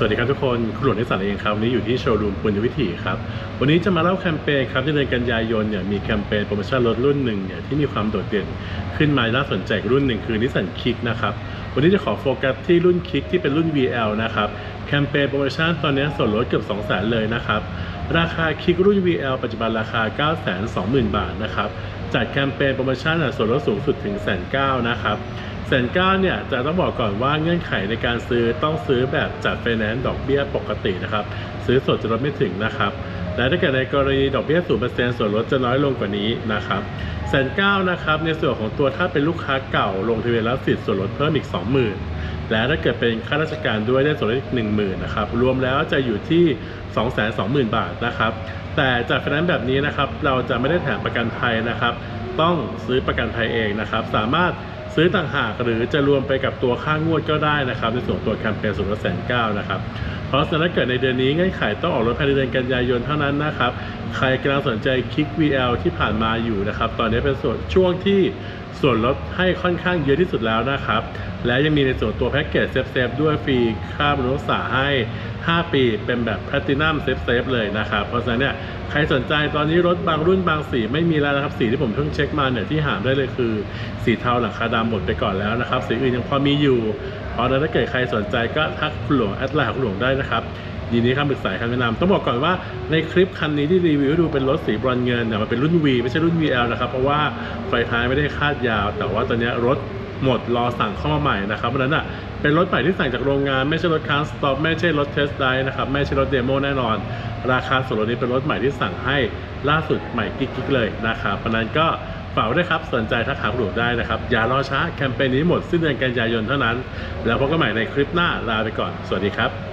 สวัสดีครับทุกคนคุณหลวงนิสสันเองครับวันนี้อยู่ที่โชว์รูมปุญญวิถีครับ วันนี้จะมาเล่าแคมเปญครับในเดือนกันยายนเนี่ยมีแคมเปญโปรโมชั่นรถรุ่นหนึ่งเนี่ยที่มีความโดดเด่นขึ้นมาน่าสนใจรุ่นหนึ่งคือนิสสันคิกนะครับ วันนี้จะขอโฟกัสที่รุ่นคิกที่เป็นรุ่น VL นะครับ แคมเปญโปรโมชั่นตอนนี้ส่วนลดเกือบ2 0 0 0 0 0เลยนะครับ ราคาคิกรุ่น VL ปัจจุบันราคา 920,000 บาทนะครับจัดแคมเปญโปรโมชั่นส่วนลดสูงสุดถึงแสนเก้านะครับแสนเก้าเนี่ยจะต้องบอกก่อนว่าเงื่อนไขในการซื้อต้องซื้อแบบจัดไฟแนนซ์ดอกเบี้ยปกตินะครับซื้อสดจะลดไม่ถึงนะครับและถ้าเกิดในกรณีดอกเบี้ยศูนเปอร์เซ็นต์ส่วนลดจะน้อยลงกว่านี้นะครับแสนเก้านะครับในส่วนของตัวถ้าเป็นลูกค้าเก่าลงทะเบียนแล้วสิทธิ์ส่วนลดเพิ่มอีก 20,000 และถ้าเกิดเป็นข้าราชการด้วยได้ส่วนลดอีก10,000นะครับรวมแล้วจะอยู่ที่ 220,000 บาทนะครับ แต่จากไฟแนนซ์แบบนี้นะครับเราจะไม่ได้แถมประกันภัยนะครับ ต้องซื้อประกันภัยเองนะครับ สามารถซื้อต่างหากหรือจะรวมไปกับตัวค่างวดก็ได้นะครับ ในส่วนตัวแคมเปญสุดละแสนเก้านะครับ เพราะฉะนั้นถ้าเกิดในเดือนนี้เงื่อนไขต้องออกรถภายในเดือนกันยายนเท่านั้นนะครับ ใครกำลังสนใจคลิก VL ที่ผ่านมาอยู่นะครับ ตอนนี้เป็นส่วนช่วงที่ส่วนลดให้ค่อนข้างเยอะที่สุดแล้วนะครับ และยังมีในส่วนตัวแพ็กเกจเซฟเซฟด้วยฟรีค่าบริการให้ 5 ปีเป็นแบบแพลตินัมเซฟเซฟเลยนะครับ เพราะฉะนั้นเนี่ยใครสนใจตอนนี้รถบางรุ่นบางสีไม่มีแล้วนะครับ สีที่ผมเพิ่งเช็คมาเนี่ยที่หาได้เลยคือสีเทาหลังคาดำหมดไปก่อนแล้วนะครับ สีอื่นยังพอมีอยู่เพราะนั้นถ้าเกิดใครสนใจก็ทักคุณหลวงแอดไลน์ของคุณหลวงได้นะครับยินดีคำปรึกษาคำแนะนำต้องบอกก่อนว่าในคลิปคันนี้ที่รีวิวให้ดูเป็นรถสีบรอนเงินเนี่ยมันเป็นรุ่น V ไม่ใช่รุ่น VL นะครับ เพราะว่าไฟท้ายไม่ได้คาดยาว แต่ว่าตอนนี้รถ หมดรอสั่งเข้ามาใหม่นะครับเพราะนั้นอะเป็นรถใหม่ที่สั่งจากโรงงานไม่ใช่รถค้างสต็อปไม่ใช่รถเทสไดนะครับไม่ใช่รถเดโมแน่นอน ราคาส่วนลดนี้เป็นรถใหม่ที่สั่งให้ล่าสุดใหม่กิ๊กๆเลยนะครับเพราะนั้นก็ฝากด้วยครับสนใจทักหาคุณหลวงได้นะครับ อย่ารอช้าแคมเปญนี้หมดสิ้นเดือนกันยายนเท่านั้น แล้วพบกันใหม่ในคลิปหน้าลาไปก่อน สวัสดีครับ